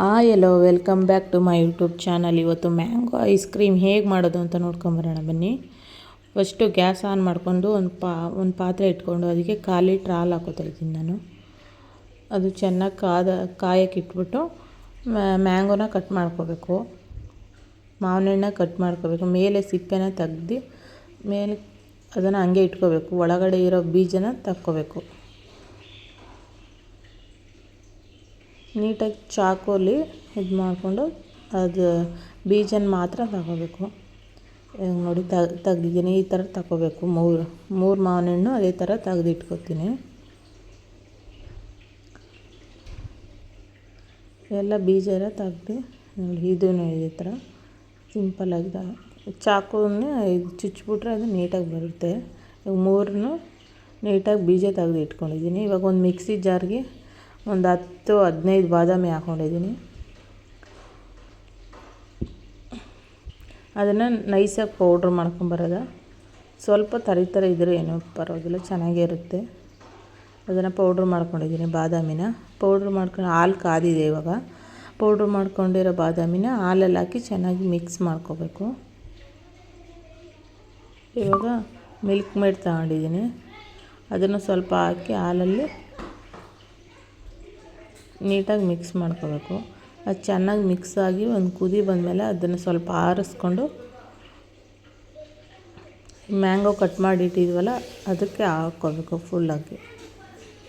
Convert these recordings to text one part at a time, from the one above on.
Hi hello welcome back to my YouTube channel ಇವತ್ತು mango ice cream ಹೇಗೆ ಮಾಡೋದು ಅಂತ ನೋಡ್ಕೊಂಬರೋಣ ಬನ್ನಿ. ಫಸ್ಟು ಗ್ಯಾಸ್ ಆನ್ ಮಾಡಿಕೊಂಡು ಒಂದು ಪಾ, ಒಂದು ಪಾತ್ರೆ ಇಟ್ಕೊಂಡು ಅದಕ್ಕೆ ಖಾಲಿ ಟ್ರಾಲ್ ಹಾಕೋತಾ ಇದ್ದೀನಿ ನಾನು. ಅದು ಚೆನ್ನಾಗಿ ಕಾದ ಕಾಯಕ್ಕೆ ಇಟ್ಬಿಟ್ಟು ಮ್ಯಾಂಗೋನ ಕಟ್ ಮಾಡ್ಕೋಬೇಕು. ಮಾವಿನ ಹಣ್ಣ ಕಟ್ ಮಾಡ್ಕೋಬೇಕು. ಮೇಲೆ ಸಿಪ್ಪೆನ ತೆಗ್ದು, ಮೇಲೆ ಅದನ್ನು ಹಂಗೆ ಇಟ್ಕೋಬೇಕು. ಒಳಗಡೆ ಇರೋ ಬೀಜನ ತಕ್ಕೋಬೇಕು. ನೀಟಾಗಿ ಚಾಕುಲಿ ಇದು ಮಾಡಿಕೊಂಡು ಅದು ಬೀಜನ ಮಾತ್ರ ತಗೋಬೇಕು. ನೋಡಿ ತೆಗ್ದಿದ್ದೀನಿ. ಈ ಥರ ತಗೋಬೇಕು. ಮೂರು ಮೂರು ಮಾವಿನ ಹಣ್ಣು ಅದೇ ಥರ ತೆಗ್ದಿಟ್ಕೊತೀನಿ. ಎಲ್ಲ ಬೀಜ ಎಲ್ಲ ತೆಗ್ದು ನೋಡಿ ಇದೂ ಇದೇ ಥರ ಸಿಂಪಲ್ಲಾಗಿ ಚಾಕುನೇ ಇದು ಚುಚ್ಚಿಬಿಟ್ರೆ ಅದು ನೀಟಾಗಿ ಬರುತ್ತೆ. ಮೂರನ್ನು ನೀಟಾಗಿ ಬೀಜ ತೆಗ್ದು ಇಟ್ಕೊಂಡಿದ್ದೀನಿ ಇವಾಗ ಒಂದು ಮಿಕ್ಸಿ ಜಾರ್ಗೆ ಒಂದು ಹತ್ತು, ಹದಿನೈದು ಬಾದಾಮಿ ಹಾಕ್ಕೊಂಡಿದ್ದೀನಿ ಅದನ್ನು ನೈಸಾಗಿ ಪೌಡ್ರ್ ಮಾಡ್ಕೊಂಬರೋದ ಸ್ವಲ್ಪ ತರಿ ಥರ ಇದ್ದರೆ ಏನೂ ಪರವಾಗಿಲ್ಲ, ಚೆನ್ನಾಗೇ ಇರುತ್ತೆ. ಅದನ್ನು ಪೌಡ್ರ್ ಮಾಡ್ಕೊಂಡಿದ್ದೀನಿ ಬಾದಾಮಿನ. ಪೌಡ್ರ್ ಮಾಡ್ಕೊಂಡು ಹಾಲು ಕಾದಿದೆ ಇವಾಗ. ಪೌಡ್ರ್ ಮಾಡ್ಕೊಂಡಿರೋ ಬಾದಾಮಿನ ಹಾಲಲ್ಲಿ ಹಾಕಿ ಚೆನ್ನಾಗಿ ಮಿಕ್ಸ್ ಮಾಡ್ಕೋಬೇಕು. ಇವಾಗ ಮಿಲ್ಕ್ ಮೇಡ್ ತಗೊಂಡಿದ್ದೀನಿ. ಅದನ್ನು ಸ್ವಲ್ಪ ಹಾಕಿ ಹಾಲಲ್ಲಿ ನೀಟಾಗಿ ಮಿಕ್ಸ್ ಮಾಡ್ಕೋಬೇಕು. ಅದು ಚೆನ್ನಾಗಿ ಮಿಕ್ಸ್ ಆಗಿ ಒಂದು ಕುದಿ ಬಂದಮೇಲೆ ಅದನ್ನು ಸ್ವಲ್ಪ ಆರಿಸ್ಕೊಂಡು ಮ್ಯಾಂಗೋ ಕಟ್ ಮಾಡಿ ಇಟ್ಟಿದ್ವಲ್ಲ, ಅದಕ್ಕೆ ಹಾಕ್ಕೋಬೇಕು ಫುಲ್ಲಾಗಿ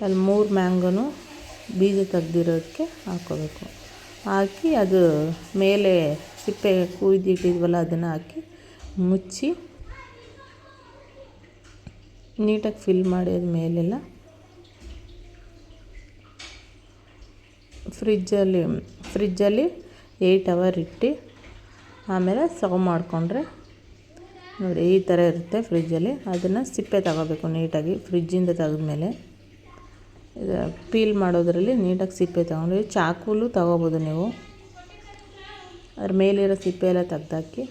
ಅಲ್ಲಿ ಮೂರು ಮ್ಯಾಂಗೋನು ಬೀಜ ತೆಗ್ದಿರೋದಕ್ಕೆ ಹಾಕ್ಕೋಬೇಕು. ಹಾಕಿ ಅದು ಮೇಲೆ ಸಿಪ್ಪೆ ಕುಯ್ದಿಟ್ಟಿದ್ವಲ್ಲ ಅದನ್ನು ಹಾಕಿ ಮುಚ್ಚಿ ನೀಟಾಗಿ ಫಿಲ್ ಮಾಡಿ ಅದು ಫ್ರಿಜ್ಜಲ್ಲಿ ಫ್ರಿಜ್ಜಲ್ಲಿ ಏಯ್ಟ್ ಅವರ್ ಇಟ್ಟು ಆಮೇಲೆ ಸರ್ವ್ ಮಾಡಿಕೊಂಡ್ರೆ ನೋಡಿ ಈ ಥರ ಇರುತ್ತೆ ಫ್ರಿಜ್ಜಲ್ಲಿ. ಅದನ್ನು ಸಿಪ್ಪೆ ತಗೋಬೇಕು ನೀಟಾಗಿ ಫ್ರಿಜ್ಜಿಂದ ತೆಗೆದ್ಮೇಲೆ. ಪೀಲ್ ಮಾಡೋದರಲ್ಲಿ ನೀಟಾಗಿ ಸಿಪ್ಪೆ ತಗೊಂಡು ಚಾಕುಲು ತಗೋಬೋದು ನೀವು. ಅದ್ರ ಮೇಲಿರೋ ಸಿಪ್ಪೆ ಎಲ್ಲ ತೆಗ್ದಾಕಿ.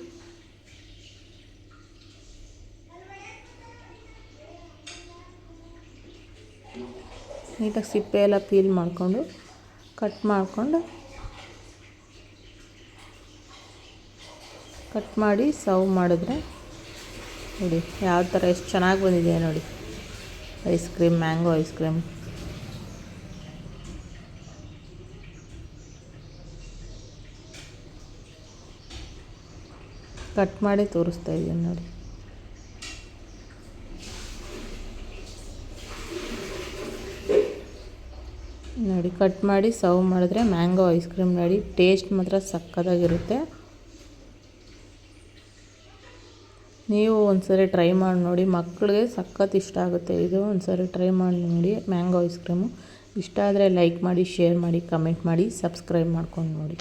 ನೀಟಾಗಿ ಸಿಪ್ಪೆ ಎಲ್ಲ ಪೀಲ್ ಮಾಡಿಕೊಂಡು ಕಟ್ ಮಾಡಿಕೊಂಡು ಕಟ್ ಮಾಡಿ ಸರ್ವ್ ಮಾಡಿದ್ರೆ ನೋಡಿ ಯಾವ ಥರ ಎಷ್ಟು ಚೆನ್ನಾಗಿ ಬಂದಿದೆ ನೋಡಿ. Ice cream, mango ice cream. Cut ಮಾಡಿ ತೋರಿಸ್ತಾ ಇದ್ದೀನಿ ನೋಡಿ. ನೋಡಿ ಕಟ್ ಮಾಡಿ ಸರ್ವ್ ಮಾಡಿದ್ರೆ ಮ್ಯಾಂಗೋ ಐಸ್ ಕ್ರೀಮ್ ನೋಡಿ ಟೇಸ್ಟ್ ಮಾತ್ರ ಸಕ್ಕತ್ತಾಗಿರುತ್ತೆ. ನೀವು ಒಂದ್ಸರಿ ಟ್ರೈ ಮಾಡಿ ನೋಡಿ ಮಕ್ಕಳಿಗೆ ಸಖತ್ ಇಷ್ಟ ಆಗುತ್ತೆ. ಇದು ಒಂದ್ಸರಿ ಟ್ರೈ ಮಾಡಿ ನೋಡಿ ಮ್ಯಾಂಗೋ ಐಸ್ ಕ್ರೀಮು ಇಷ್ಟ ಆದರೆ ಲೈಕ್ ಮಾಡಿ ಶೇರ್ ಮಾಡಿ ಕಮೆಂಟ್ ಮಾಡಿ ಸಬ್ಸ್ಕ್ರೈಬ್ ಮಾಡ್ಕೊಂಡು ನೋಡಿ.